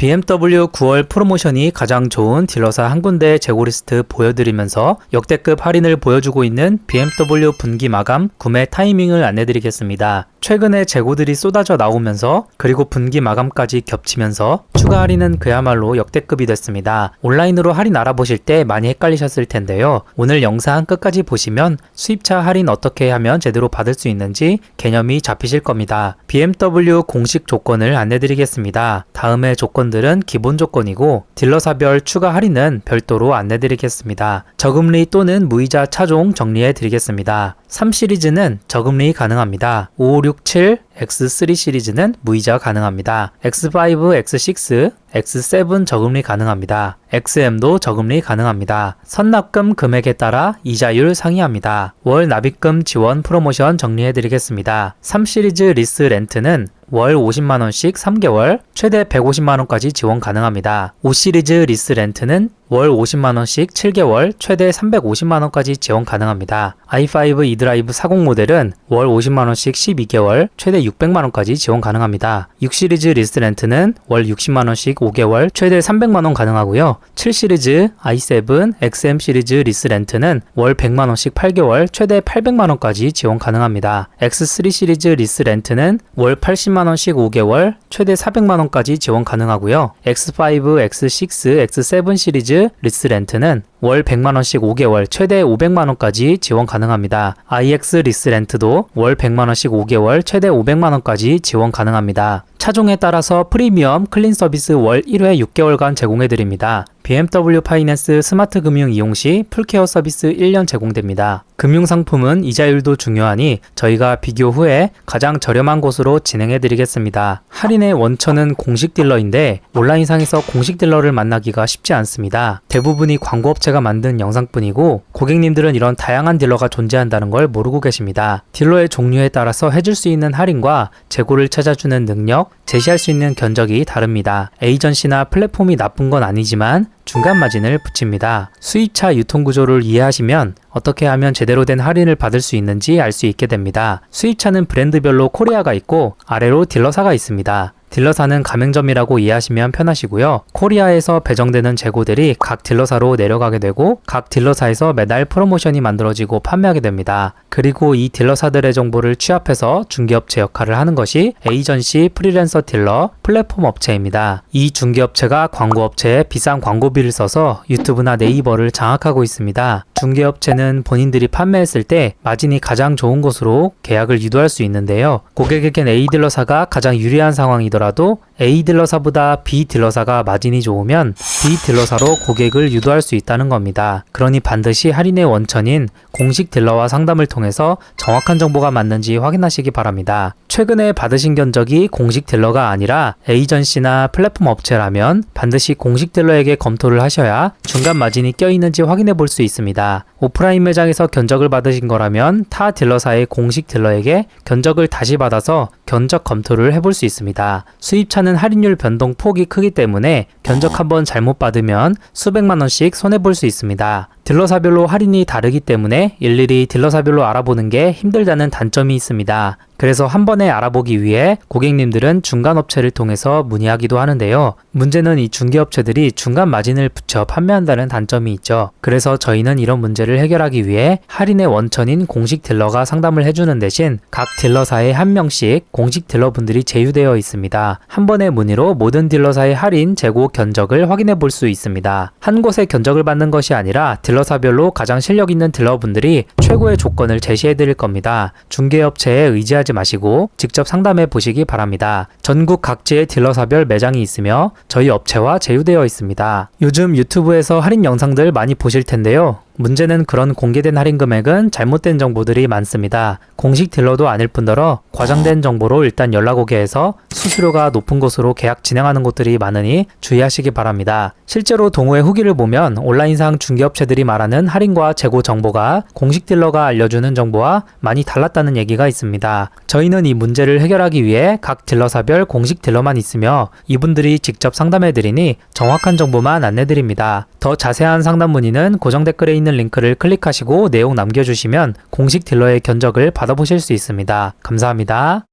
BMW 9월 프로모션이 가장 좋은 딜러사 한 군데 재고 리스트 보여드리면서 역대급 할인을 보여주고 있는 BMW 분기 마감 구매 타이밍을 안내드리겠습니다. 최근에 재고들이 쏟아져 나오면서 그리고 분기 마감까지 겹치면서 추가 할인은 그야말로 역대급이 됐습니다. 온라인으로 할인 알아보실 때 많이 헷갈리셨을 텐데요. 오늘 영상 끝까지 보시면 수입차 할인 어떻게 하면 제대로 받을 수 있는지 개념이 잡히실 겁니다. BMW 공식 조건을 안내드리겠습니다. 다음에 조건 들은 기본 조건이고 딜러사별 추가 할인은 별도로 안내드리겠습니다. 저금리 또는 무이자 차종 정리해 드리겠습니다. 3 시리즈는 저금리 가능합니다. 5567 X3 시리즈는 무이자 가능합니다. X5, X6, X7 저금리 가능합니다. XM도 저금리 가능합니다. 선납금 금액에 따라 이자율 상이합니다. 월 납입금 지원 프로모션 정리해 드리겠습니다. 3 시리즈 리스 렌트는 월 50만원씩 3개월, 최대 150만원까지 지원 가능합니다. 5 시리즈 리스 렌트는 월 50만원씩 7개월, 최대 350만원까지 지원 가능합니다. i5 e드라이브 40 모델은 월 50만원씩 12개월, 최대 600만원까지 지원 가능합니다. 6 시리즈 리스 렌트는 월 60만원씩 5개월, 최대 300만원 가능하고요. 7 시리즈 i7 XM 시리즈 리스 렌트는 월 100만원씩 8개월, 최대 800만원까지 지원 가능합니다. X3 시리즈 리스 렌트는 월 80만원씩 5개월, 최대 400만원까지 지원 가능하고요. X5, X6, X7 시리즈 리스 렌트는 월 100만원씩 5개월, 최대 500만원까지 지원 가능합니다. IX 리스 렌트도 월 100만원씩 5개월, 최대 500만원까지 지원 가능합니다. 차종에 따라서 프리미엄 클린 서비스 월 1회 6개월간 제공해드립니다. BMW 파이낸스 스마트 금융 이용 시 풀케어 서비스 1년 제공됩니다. 금융 상품은 이자율도 중요하니 저희가 비교 후에 가장 저렴한 곳으로 진행해 드리겠습니다. 할인의 원천은 공식 딜러인데 온라인상에서 공식 딜러를 만나기가 쉽지 않습니다. 대부분이 광고업체가 만든 영상뿐이고 고객님들은 이런 다양한 딜러가 존재한다는 걸 모르고 계십니다. 딜러의 종류에 따라서 해줄 수 있는 할인과 재고를 찾아주는 능력, 제시할 수 있는 견적이 다릅니다. 에이전시나 플랫폼이 나쁜 건 아니지만 중간 마진을 붙입니다. 수입차 유통 구조를 이해하시면 어떻게 하면 제대로 된 할인을 받을 수 있는지 알 수 있게 됩니다. 수입차는 브랜드별로 코리아가 있고 아래로 딜러사가 있습니다. 딜러사는 가맹점이라고 이해하시면 편하시고요. 코리아에서 배정되는 재고들이 각 딜러사로 내려가게 되고 각 딜러사에서 매달 프로모션이 만들어지고 판매하게 됩니다. 그리고 이 딜러사들의 정보를 취합해서 중개업체 역할을 하는 것이 에이전시 프리랜서 딜러 플랫폼 업체입니다. 이 중개업체가 광고업체에 비싼 광고비를 써서 유튜브나 네이버를 장악하고 있습니다. 중개업체는 본인들이 판매했을 때 마진이 가장 좋은 곳으로 계약을 유도할 수 있는데요. 고객에겐 A 딜러사가 가장 유리한 상황이더라도 A 딜러사보다 B 딜러사가 마진이 좋으면 B 딜러사로 고객을 유도할 수 있다는 겁니다. 그러니 반드시 할인의 원천인 공식 딜러와 상담을 통해서 정확한 정보가 맞는지 확인하시기 바랍니다. 최근에 받으신 견적이 공식 딜러가 아니라 에이전시나 플랫폼 업체라면 반드시 공식 딜러에게 검토를 하셔야 중간 마진이 껴있는지 확인해 볼 수 있습니다. 오프라인 매장에서 견적을 받으신 거라면 타 딜러사의 공식 딜러에게 견적을 다시 받아서 견적 검토를 해볼 수 있습니다. 수입차는 할인율 변동 폭이 크기 때문에 견적 한번 잘못 받으면 수백만 원씩 손해볼 수 있습니다. 딜러사별로 할인이 다르기 때문에 일일이 딜러사별로 알아보는 게 힘들다는 단점이 있습니다. 그래서 한 번에 알아보기 위해 고객님들은 중간 업체를 통해서 문의하기도 하는데요. 문제는 이 중개업체들이 중간 마진을 붙여 판매한다는 단점이 있죠. 그래서 저희는 이런 문제를 해결하기 위해 할인의 원천인 공식 딜러가 상담을 해주는 대신 각 딜러사에 한 명씩 공식 딜러분들이 제휴되어 있습니다. 한 번의 문의로 모든 딜러사의 할인, 재고, 견적을 확인해 볼 수 있습니다. 한 곳에 견적을 받는 것이 아니라 딜러사별로 가장 실력 있는 딜러분들이 최고의 조건을 제시해 드릴 겁니다. 중개업체에 의지하지 마시고 직접 상담해 보시기 바랍니다. 전국 각지의 딜러사별 매장이 있으며 저희 업체와 제휴되어 있습니다. 요즘 유튜브에서 할인 영상들 많이 보실 텐데요. 문제는 그런 공개된 할인 금액은 잘못된 정보들이 많습니다. 공식 딜러도 아닐 뿐더러 과장된 정보로 일단 연락 오게 해서 수수료가 높은 곳으로 계약 진행하는 곳들이 많으니 주의하시기 바랍니다. 실제로 동호회 후기를 보면 온라인상 중개업체들이 말하는 할인과 재고 정보가 공식 딜러가 알려주는 정보와 많이 달랐다는 얘기가 있습니다. 저희는 이 문제를 해결하기 위해 각 딜러사별 공식 딜러만 있으며 이분들이 직접 상담해드리니 정확한 정보만 안내드립니다. 더 자세한 상담 문의는 고정 댓글에 있는 링크를 클릭하시고 내용 남겨주시면 공식 딜러의 견적을 받아보실 수 있습니다. 감사합니다.